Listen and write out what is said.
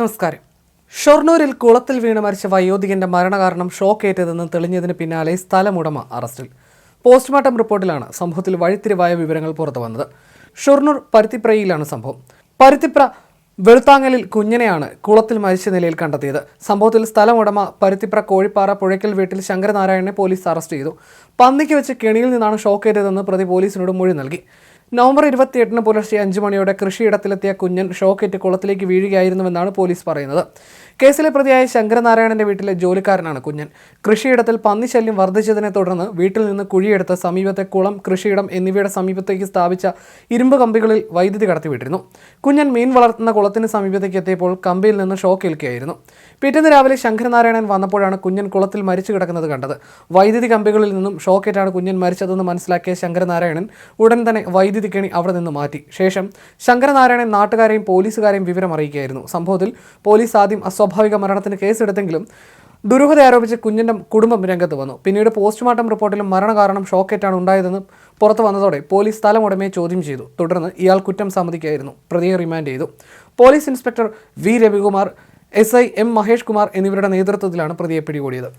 നമസ്കാരം. ഷൊർണൂരിൽ കുളത്തിൽ വീണ് മരിച്ച വയോധികന്റെ മരണകാരണം ഷോക്കേറ്റതെന്ന് തെളിഞ്ഞതിന് പിന്നാലെ സ്ഥലമുടമ അറസ്റ്റിൽ. പോസ്റ്റ്മോർട്ടം റിപ്പോർട്ടിലാണ് സംഭവത്തിൽ വഴിത്തിരിവായ വിവരങ്ങൾ പുറത്തു വന്നത്. ഷൊർണൂർ പരുത്തിപ്രയിലാണ് സംഭവം. പരുത്തിപ്ര വെളുത്താങ്ങലിൽ കുഞ്ഞിനെയാണ് കുളത്തിൽ മരിച്ച നിലയിൽ കണ്ടെത്തിയത്. സംഭവത്തിൽ സ്ഥലമുടമ പരുത്തിപ്ര കോഴിപ്പാറ പുഴയ്ക്കൽ വീട്ടിൽ ശങ്കരനാരായണനെ പോലീസ് അറസ്റ്റ് ചെയ്തു. പന്നിക്ക് വെച്ച് കെണിയിൽ നിന്നാണ് ഷോക്കേറ്റതെന്ന് പ്രതി പോലീസിനോട് മൊഴി നൽകി. നവംബർ ഇരുപത്തിയെട്ടിന് പുലർച്ചെ അഞ്ചു മണിയോടെ കൃഷിയിടത്തിലെത്തിയ കുഞ്ഞൻ ഷോക്കേറ്റ് കുളത്തിലേക്ക് വീഴുകയായിരുന്നുവെന്നാണ് പോലീസ് പറയുന്നത്. കേസിലെ പ്രതിയായ ശങ്കരനാരായണന്റെ വീട്ടിലെ ജോലിക്കാരനാണ് കുഞ്ഞൻ. കൃഷിയിടത്തിൽ പന്നിശല്യം വർദ്ധിച്ചതിനെ തുടർന്ന് വീട്ടിൽ നിന്ന് കുഴിയെടുത്ത് സമീപത്തെ കുളം കൃഷിയിടം എന്നിവയുടെ സമീപത്തേക്ക് സ്ഥാപിച്ച ഇരുമ്പ് കമ്പികളിൽ വൈദ്യുതി കടത്തിവിട്ടിരുന്നു. കുഞ്ഞൻ മീൻ വളർത്തുന്ന കുളത്തിന് സമീപത്തേക്ക് എത്തിയപ്പോൾ കമ്പിയിൽ നിന്ന് ഷോക്ക് ഏൽക്കുകയായിരുന്നു. പിറ്റേന്ന് രാവിലെ ശങ്കരനാരായണൻ വന്നപ്പോഴാണ് കുഞ്ഞൻ കുളത്തിൽ മരിച്ചു കിടക്കുന്നത് കണ്ടത്. വൈദ്യുതി കമ്പികളിൽ നിന്നും ഷോക്കേറ്റാണ് കുഞ്ഞൻ മരിച്ചതെന്ന് മനസ്സിലാക്കിയ ശങ്കരനാരായണൻ ഉടൻ തന്നെ വൈദ്യുതി കെണി അവിടെ നിന്ന് മാറ്റി. ശേഷം ശങ്കരനാരായണൻ നാട്ടുകാരെയും പോലീസുകാരെയും വിവരം അറിയിക്കുകയായിരുന്നു. സംഭവത്തിൽ പോലീസ് ആദ്യം അസ്വാഭാവിക മരണത്തിന് കേസെടുത്തെങ്കിലും ദുരൂഹത ആരോപിച്ച് കുഞ്ഞിന്റെ കുടുംബം രംഗത്ത് വന്നു. പിന്നീട് പോസ്റ്റ്മോർട്ടം റിപ്പോർട്ടിലും മരണകാരണം ഷോക്കേറ്റാണ് ഉണ്ടായതെന്ന് പുറത്തു വന്നതോടെ പോലീസ് സ്ഥലമുടമയെ ചോദ്യം ചെയ്തു. തുടർന്ന് ഇയാൾ കുറ്റം സമ്മതിക്കായിരുന്നു പ്രതിയെ റിമാൻഡ് ചെയ്തു. Police inspector V Ravikumar S I M Mahesh Kumar എന്നിവരുടെ നേതൃത്വത്തിലാണ് പ്രതിയെ പിടികൂടിയത്.